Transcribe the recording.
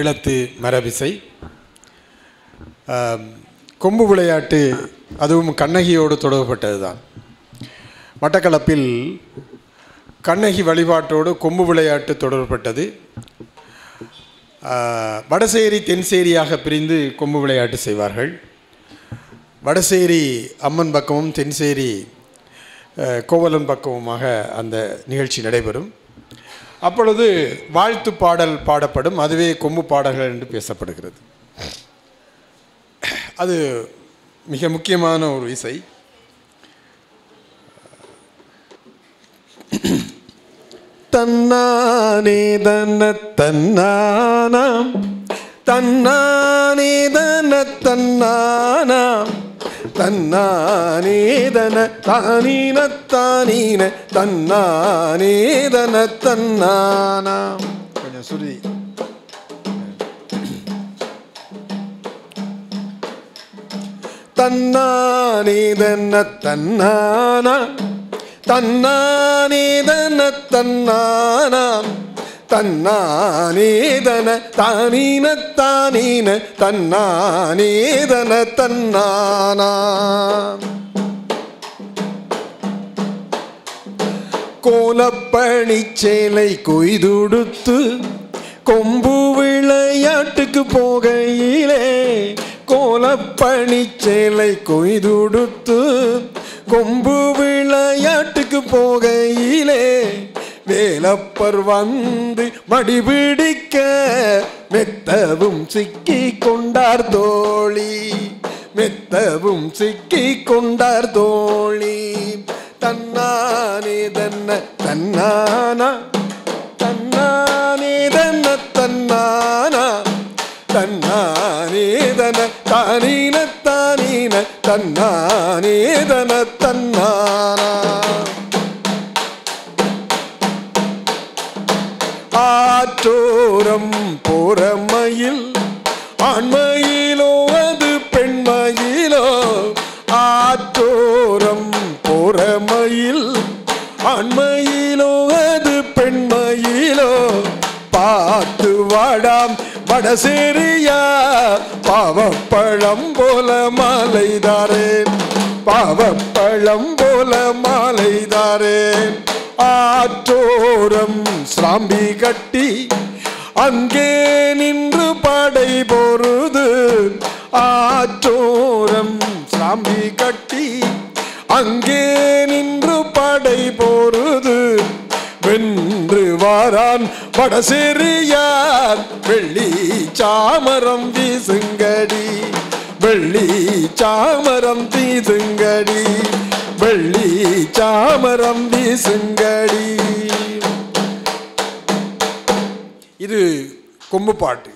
ஈழத்து மரபிசை. கொம்பு விளையாட்டு அதுவும் கண்ணகியோடு தொடர்பட்டது தான் மட்டக்களப்பில் கண்ணகி வழிபாட்டோடு கொம்பு விளையாட்டு தொடர்பட்டது வடசேரி தென்சேரியாக பிரிந்து கொம்பு விளையாட்டு செய்வார்கள். வடசேரி அம்மன் பக்கமும் தென்சேரி கோவலன் பக்கமுமாக அந்த நிகழ்ச்சி நடைபெறும். அப்பொழுது வாழ்த்து பாடல் பாடப்படும். அதுவே கொம்பு பாடல்கள் என்று பேசப்படுகிறது. அது மிக முக்கியமான ஒரு இசை. தன்னானே தன்ன தன்னானாம். தன்னானே தன்ன தன்னானாம். தன்னானேதன தானீன தானீன தன்னானேதன தன்னானாம் கொஞ்சம் சுருதி. தன்னானேதன தன்னானாம் தன்னானேதன தன்னானாம் தன்னானேதன தானீன தானீன தன்னானேதன தன்னானா. கோலப்பணி சேலை கொய்துடுத்து கொம்பு விளையாட்டுக்கு போகையிலே கோலப்பணி சேலை கொய்துடுத்து கொம்பு விளையாட்டுக்கு போகையிலே வேலப்பர் வந்து மடிபிடிக்க மெத்தவும் சிக்கி கொண்டார் தோழி. மெத்தவும் சிக்கி கொண்டார் தோழி. தன்னானே தன்ன தன்னானா. தன்னானே தன்ன தன்னானா. தன்னானே தன தானீன தானீன. தன்னானே தன தன்னானா. ஆற்றோரம் போறமையில் ஆண்மையிலோ அது பெண்மையிலோ? ஆற்றோரம் போறமையில் ஆண்மையிலோ அது பெண்மையிலோ? பார்த்து வாடாம் வடசேரியா பாவப்பழம் போல மாலைதாரேன். பாவப்பழம் போல மாலைதாரேன். ஆற்றோரம் சாம்பி கட்டி அங்கே நின்று படை பொருது. ஆச்சோரம் சாம்பி கட்டி அங்கே நின்று படை பொருது. வென்று வாரான் வடசெறியார் வெள்ளி சாமரம் வீசுங்கடி. வெள்ளி சாமரம் வீசுங்கடி. வெள்ளி சாமரம் வீசுங்கடி. ఇది కొమ్ము పార్టీ